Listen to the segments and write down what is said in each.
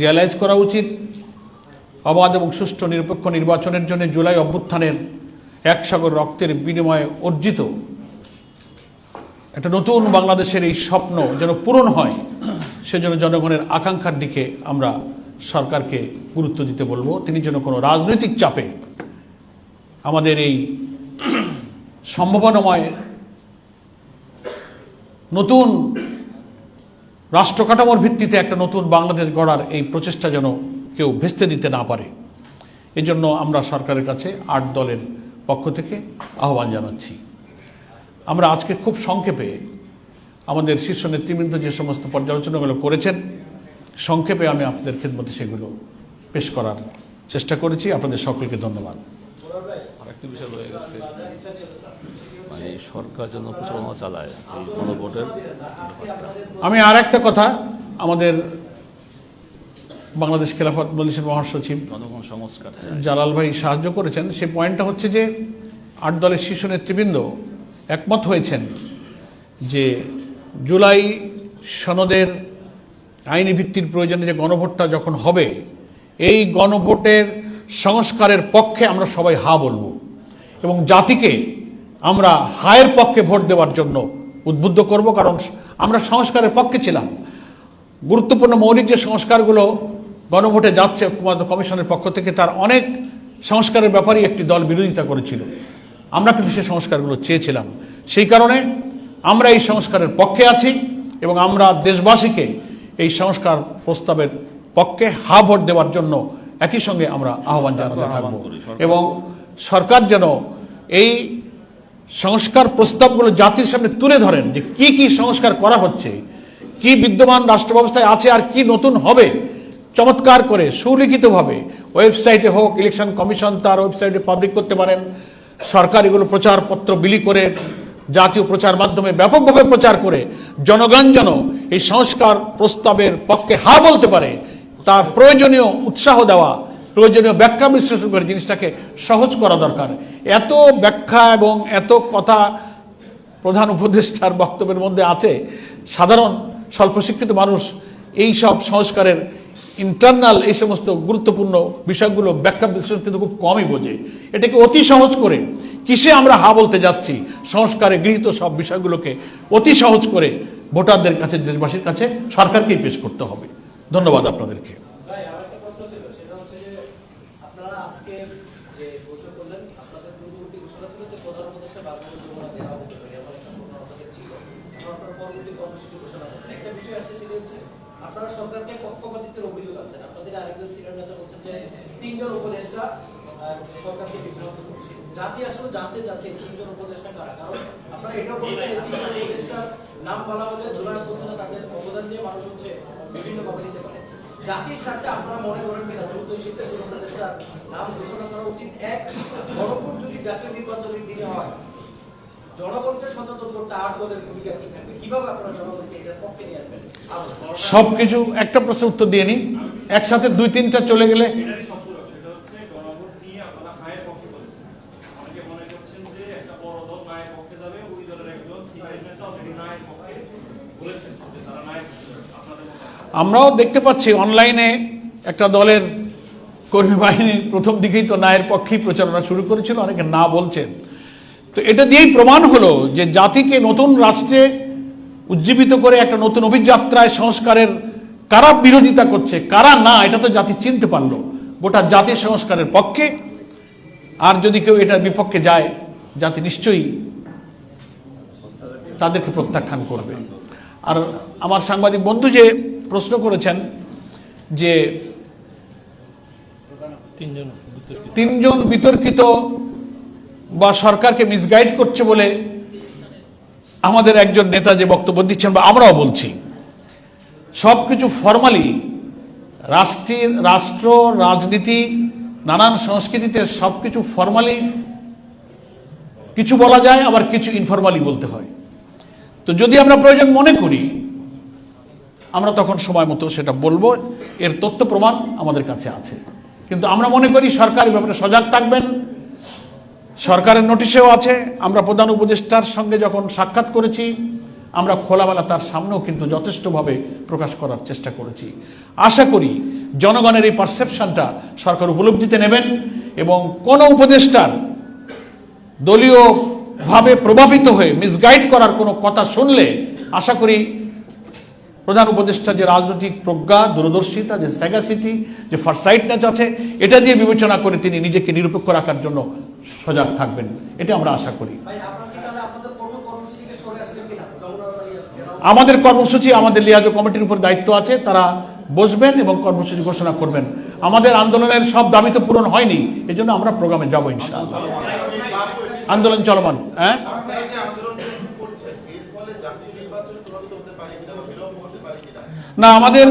Realise করা উচিত। অবাধ এবং সুষ্ঠু নিরপেক্ষ নির্বাচনের জন্য জুলাই অভ্যুত্থানের এক সাগর রক্তের বিনিময়ে অর্জিত একটা নতুন বাংলাদেশের এই স্বপ্ন যেন পূরণ হয়, সেজন্য জনগণের আকাঙ্ক্ষার দিকে আমরা সরকারকে গুরুত্ব দিতে বলব। তিনি যেন কোনো রাজনৈতিক চাপে আমাদের এই সম্ভাবনাময় নতুন রাষ্ট্র কাঠামোর ভিত্তিতে একটা নতুন বাংলাদেশ গড়ার এই প্রচেষ্টা যেন কেউ ভেস্তে দিতে না পারে। এজন্য আমরা সরকারের কাছে আট দলের পক্ষ থেকে আহ্বান জানাচ্ছি। আমরা আজকে খুব সংক্ষেপে আমাদের শীর্ষ নেতৃবৃন্দ যে সমস্ত পর্যালোচনাগুলো করেছেন, সংক্ষেপে আমি আপনাদের খেদমতে সেগুলো পেশ করার চেষ্টা করেছি। আপনাদের সকলকে ধন্যবাদ। আরেকটি বিষয় রয়ে গেছে। মানে সরকার যেন প্রচারণা চালায় এই গণভোটের আমি আর একটা কথা আমাদের বাংলাদেশ খেলাফত মজলিসের মহাসচিব জনগণ সংস্কার জালাল ভাই সাহায্য করেছেন। সেই পয়েন্টটা হচ্ছে যে আট দলের শীর্ষ নেতৃবৃন্দ একমত হয়েছেন যে জুলাই সনদের আইনি ভিত্তির প্রয়োজনে যে গণভোটটা যখন হবে এই গণভোটের সংস্কারের পক্ষে আমরা সবাই হা বলব। এবং জাতিকে আমরা হায়ের পক্ষে ভোট দেওয়ার জন্য উদ্বুদ্ধ করব কারণ আমরা সংস্কারের পক্ষে ছিলাম। গুরুত্বপূর্ণ মৌলিক যে সংস্কারগুলো গণভোটে যাচ্ছে ঐক্যমত্য কমিশনের পক্ষ থেকে তার অনেক সংস্কারের ব্যাপারেই একটি দল বিরোধিতা করেছিল। আমরা কিন্তু সেই সংস্কারগুলো চেয়েছিলাম। সেই কারণে আমরা এই সংস্কারের পক্ষে আছি এবং আমরা দেশবাসীকে এই সংস্কার প্রস্তাবের পক্ষে হা ভোট দেওয়ার জন্য একই সঙ্গে আমরা আহ্বান জানাতে থাকব। এবং সরকার যেন এই সংস্কার প্রস্তাবগুলো জাতির সামনে তুলে ধরেন যে কি কি সংস্কার করা হচ্ছে, কি বিদ্যমান রাষ্ট্র ব্যবস্থায় আছে আর কি নতুন হবে, চমৎকার করে সুলিখিতভাবে ওয়েবসাইটে হোক, ইলেকশন কমিশন তার ওয়েবসাইটে পাবলিক করতে পারেন, সরকার এগুলো প্রচারপত্র বিলি করে, জাতীয় প্রচার মাধ্যমে ব্যাপকভাবে প্রচার করে, জনগণ যেন এই সংস্কার প্রস্তাবের পক্ষে হা বলতে পারে, তার প্রয়োজনীয় উৎসাহ দেওয়া প্রয়োজনীয় ব্যাখ্যা বিশ্লেষণ করে জিনিসটাকে সহজ করা দরকার। এত ব্যাখ্যা এবং এত কথা প্রধান উপদেষ্টার বক্তব্যের মধ্যে আছে। সাধারণ স্বল্প শিক্ষিত মানুষ এই সব সংস্কারের ইন্টারনাল এই সমস্ত গুরুত্বপূর্ণ বিষয়গুলো ব্যাখ্যা বিশ্লেষণ কিন্তু খুব কমই বোঝে। এটাকে অতি সহজ করে কিসে আমরা হা বলতে যাচ্ছি? সংস্কারে গৃহীত সব বিষয়গুলোকে অতি সহজ করে ভোটারদের কাছে, দেশবাসীর কাছে সরকারকেই পেশ করতে হবে। ধন্যবাদ আপনাদেরকে ভাই আমার একটা প্রশ্ন ছিল সেটা হচ্ছে যে আপনারা আজকে যে ঘোষণা করলেন আপনাদের পূর্ববর্তী ঘোষণা ছিল যে প্রধান উপদেষ্টা বাংলাদেশ যমুনা দিয়ে আহত করে এমন একটা ঘটনা আপনাদের ছিল এখন আপনারা কর্মসূচি ঘোষণা করলেন একটা বিষয় আছে সেটা হচ্ছে আপনারা সরকারকে পক্ষপাতিত্বের অভিযোগ আনছেন। আপনাদের আরেকজন সিনিয়র নেতা বলছেন যে তিনজন উপদেষ্টা সরকারকে বিভ্রান্ত করছে। জাতি আসলে জানতে চাচ্ছে তিনজন উপদেষ্টা কারা? কারণ আপনারা এটাও বলছেন তিনজন উপদেষ্টার নাম বলা হলে জোড়া পর্যন্ত তাদের অবদান নিয়ে মানুষ হচ্ছে বিভিন্ন ভাবে নিতে পারে। জাতির স্বার্থে আপনারা মনে করেন কিনা? দ্রুত শিক্ষা উপদেষ্টার নাম ঘোষণা করা উচিত। এক গণভোট যদি জাতীয় নির্বাচনের দিনে হয় জনগণকে সচেতন করতে আট ভূমিকা কি থাকবে? কীভাবে আপনারা জনগণকে এটার পক্ষে নিয়ে আসবেন? সবকিছু একটা প্রশ্ন উত্তর দিয়ে নি একসাথে দুই তিনটা চলে গেলে এটারই সম্পূরক সেটা হচ্ছে গণভোট নিয়ে আপনারা হায়ের পক্ষে বলেছেন। অনেকে মনে করছেন যে একটা বড় দল নায়ের পক্ষে যাবে ওই দলের একজন সিনিয়র নেতা অলরেডি নায়ের পক্ষে বলেছেন যে তারা নায়ের পক্ষে যাবে। আপনাদের মতামত আমরাও দেখতে পাচ্ছি অনলাইনে একটা দলের কর্মী বাহিনী প্রথম দিকেই তো নায়ের পক্ষেই প্রচারণা শুরু করেছিল অনেকে না বলছেন তো এটা দিয়েই প্রমাণ হলো যে জাতিকে নতুন রাষ্ট্রে উজ্জীবিত করে একটা নতুন অভিযাত্রায় সংস্কারের কারা বিরোধিতা করছে কারা না এটা তো জাতি চিনতে পারল। গোটা জাতির সংস্কারের পক্ষে। আর যদি কেউ এটার বিপক্ষে যায় জাতি নিশ্চয়ই তাদেরকে প্রত্যাখ্যান করবে। আর আমার সাংবাদিক বন্ধু যে প্রশ্ন করেছেন যে তিনজন বিতর্কিত বা সরকারকে মিসগাইড করছে বলে আমাদের একজন নেতা যে বক্তব্য দিচ্ছেন বা আমরাও বলছি সব কিছু ফর্মালি রাষ্ট্রের রাষ্ট্র, রাজনীতি, নানান সংস্কৃতিতে সব কিছু ফর্মালি কিছু বলা যায়, আবার কিছু ইনফরমালি বলতে হয়। তো যদি আমরা প্রয়োজন মনে করি, আমরা তখন সময় মতো সেটা বলব। এর তথ্য প্রমাণ আমাদের কাছে আছে। কিন্তু আমরা মনে করি সরকার ব্যাপারে সজাগ থাকবেন। সরকারের নোটিশেও আছে, আমরা প্রধান উপদেষ্টার সঙ্গে যখন সাক্ষাৎ করেছি, আমরা খোলামেলা তার সামনেও কিন্তু যথেষ্টভাবে প্রকাশ করার চেষ্টা করেছি। আশা করি জনগণের এই পারসেপশনটা সরকার উপলব্ধিতে নেবেন এবং কোনো উপদেষ্টার দলীয়ভাবে প্রভাবিত হয়ে মিসগাইড করার কোনো কথা শুনলে, আশা করি প্রধান উপদেষ্টা যে রাজনৈতিক প্রজ্ঞা, দূরদর্শিতা, যে স্যাগাসিটি যে ফারসাইটনেস আছে, এটা দিয়ে বিবেচনা করে তিনি নিজেকে নিরপেক্ষ রাখার জন্য সজাগ থাকবেন এটা আমরা আশা করি। আমাদের কর্মসূচি আমাদের লিয়াজ কমিটির উপর দায়িত্ব আছে তারা বসবেন এবং কর্মসূচি ঘোষণা করবেন। আমাদের আন্দোলনের সব দাবি তো পূরণ হয়নি এজন্য আমরা প্রোগ্রামে যাব ইনশাআল্লাহ। আন্দোলন চলমান। হ্যাঁ? না আমাদের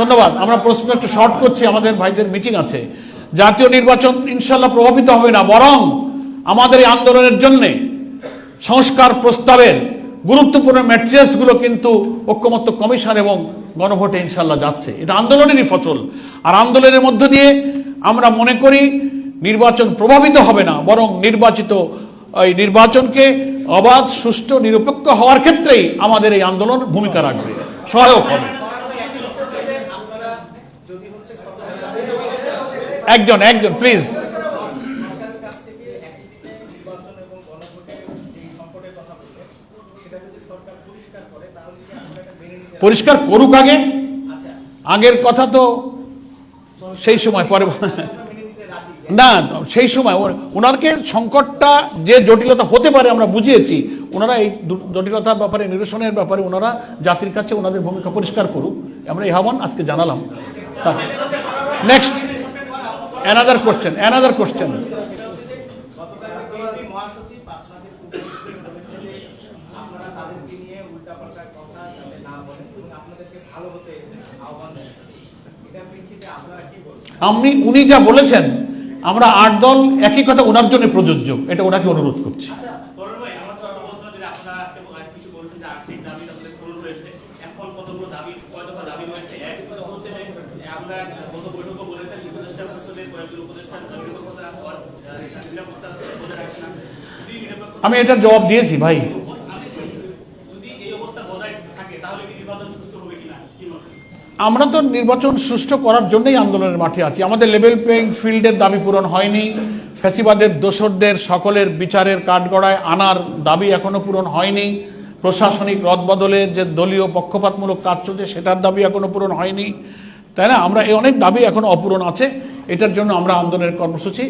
ধন্যবাদ। আমরা প্রশ্ন একটু শর্ট করছি আমাদের ভাইদের মিটিং আছে। জাতীয় নির্বাচন ইনশাল্লাহ প্রভাবিত হবে না, বরং আমাদের এই আন্দোলনের জন্যে সংস্কার প্রস্তাবের গুরুত্বপূর্ণ ম্যাটেরিয়ালসগুলো কিন্তু ঐক্যমত্য কমিশন এবং গণভোটে ইনশাল্লাহ যাচ্ছে। এটা আন্দোলনেরই ফসল আর আন্দোলনের মধ্য দিয়ে আমরা মনে করি নির্বাচন প্রভাবিত হবে না, বরং নির্বাচিত এই নির্বাচনকে অবাধ, সুষ্ঠু, নিরপেক্ষ হওয়ার ক্ষেত্রেই আমাদের এই আন্দোলন ভূমিকা রাখবে। সহায়ক হবে আপনারা যদি হচ্ছে সরকারের একজন একজন প্লিজ সরকারের কাছ থেকে একই দিকে নির্বাচন এবং গণভোটের যে সংকটের কথা বললেন সেটা একজন প্লিজ পরিষ্কার করুক আগে। আগের কথা তো সেই সময়, পরে না, সেই সময় ওনাকে সংকটটা যে জটিলতা হতে পারে আমরা বুঝিয়েছি। ওনারা এই জটিলতার ব্যাপারে, নিরসনের ব্যাপারে ওনারা জাতির কাছে ওনাদের ভূমিকা পরিষ্কার করুক। আমরা এই আজকে জানালাম। Next another question another question আমি উনি যা বলেছেন, আমরা আট দল একই কথা ওনার জন্য প্রযোজ্য, এটা ওনাকে অনুরোধ করছি করণ ভাই আমার ছোট প্রশ্ন যে আপনারা আজকে আর কিছু বলছেন যে আর্থিক দাবি তাদের পূরণ হয়েছে এখন কতগুলো দাবি কয় দফা দাবি রয়েছে এক কথা হচ্ছে যে আমরা গত বৈঠকে বলেছেন উপদেষ্টা পরিষদের কয়েকজন উপদেষ্টা নিরাপত্তা হওয়ার নিরাপত্তা বজায় রাখছে না যদি নিরাপত্তা আমি এটার জবাব দিয়েছি ভাই? আমরা তো নির্বাচন সুষ্ঠু করার জন্যই আন্দোলনের মাঠে আছি। আমাদের লেভেল প্লেইং ফিল্ডের দাবি পূরণ হয়নি। ফ্যাসিবাদের দোসরদের সকলের বিচারের কাঠগড়ায় আনার দাবি এখনও পূরণ হয়নি। প্রশাসনিক রদবদলের যে দলীয় পক্ষপাতমূলক কাজ চলছে সেটার দাবি এখনও পূরণ হয়নি। তাই না? আমরা এই অনেক দাবি এখনও অপূরণ আছে। এটার জন্য আমরা আন্দোলনের কর্মসূচি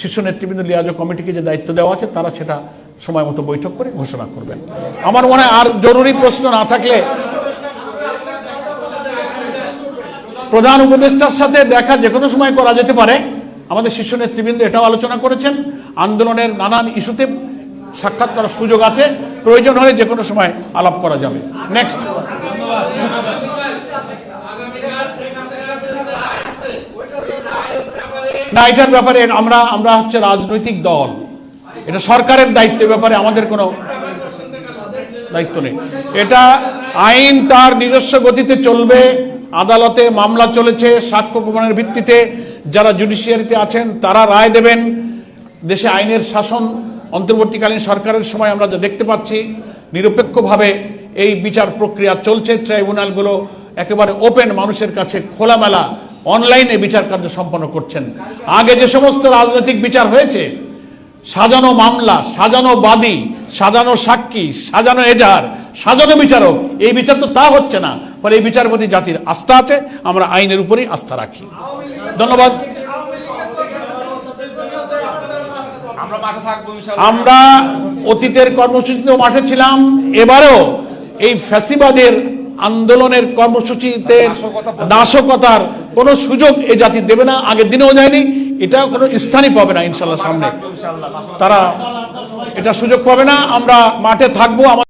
শীর্ষ নেতৃবৃন্দ লিয়াজ কমিটিকে যে দায়িত্ব দেওয়া আছে, তারা সেটা সময় মতো বৈঠক করে ঘোষণা করবেন। আমার মনে হয় আর জরুরি প্রশ্ন না থাকলে প্রধান উপদেষ্টার সাথে দেখা যে কোনো সময় করা যেতে পারে। আমাদের শীর্ষ নেতৃবৃন্দ এটাও আলোচনা করেছেন। আন্দোলনের নানান ইস্যুতে সাক্ষাৎ করার সুযোগ আছে। প্রয়োজন হলে যে কোনো সময় আলাপ করা যাবে। নেক্সট না, এটার ব্যাপারে আমরা আমরা হচ্ছে রাজনৈতিক দল। এটা সরকারের দায়িত্বের ব্যাপারে আমাদের কোনো দায়িত্ব নেই। এটা আইন তার নিজস্ব গতিতে চলবে, আদালতে মামলা চলেছে সাক্ষ্য প্রমাণের ভিত্তিতে। যারা জুডিশিয়ারিতে আছেন, তারা রায় দেবেন। দেশে আইনের শাসন অন্তর্বর্তীকালীন সরকারের সময় আমরা যা দেখতে পাচ্ছি, নিরপেক্ষভাবে এই বিচার প্রক্রিয়া চলছে। ট্রাইব্যুনালগুলো একেবারে ওপেন মানুষের কাছে খোলামেলা অনলাইনে বিচার কার্য সম্পন্ন করছেন। আগে যে সমস্ত রাজনৈতিক বিচার হয়েছে সাজানো মামলা সাজানো বাদী সাজানো সাক্ষী সাজানো এজাহার সাজানো বিচারক এই বিচার তো তা হচ্ছে না। ফলে এই বিচার প্রতি জাতির আস্থা আছে আমরা আইনের উপরেই আস্থা রাখি। ধন্যবাদ। আমরা অতীতের কর্মসূচিতেও মাঠে ছিলাম এবারও এই ফ্যাসিবাদের আন্দোলনের কর্মসূচিতে নাশকতার কোনো সুযোগ এ জাতি দেবে না, আগের দিনেও যায়নি এটা কোনো স্থানই পাবে না ইনশাল্লাহ সামনে। তারা এটা সুযোগ পাবে না, আমরা মাঠে থাকব, আমাদের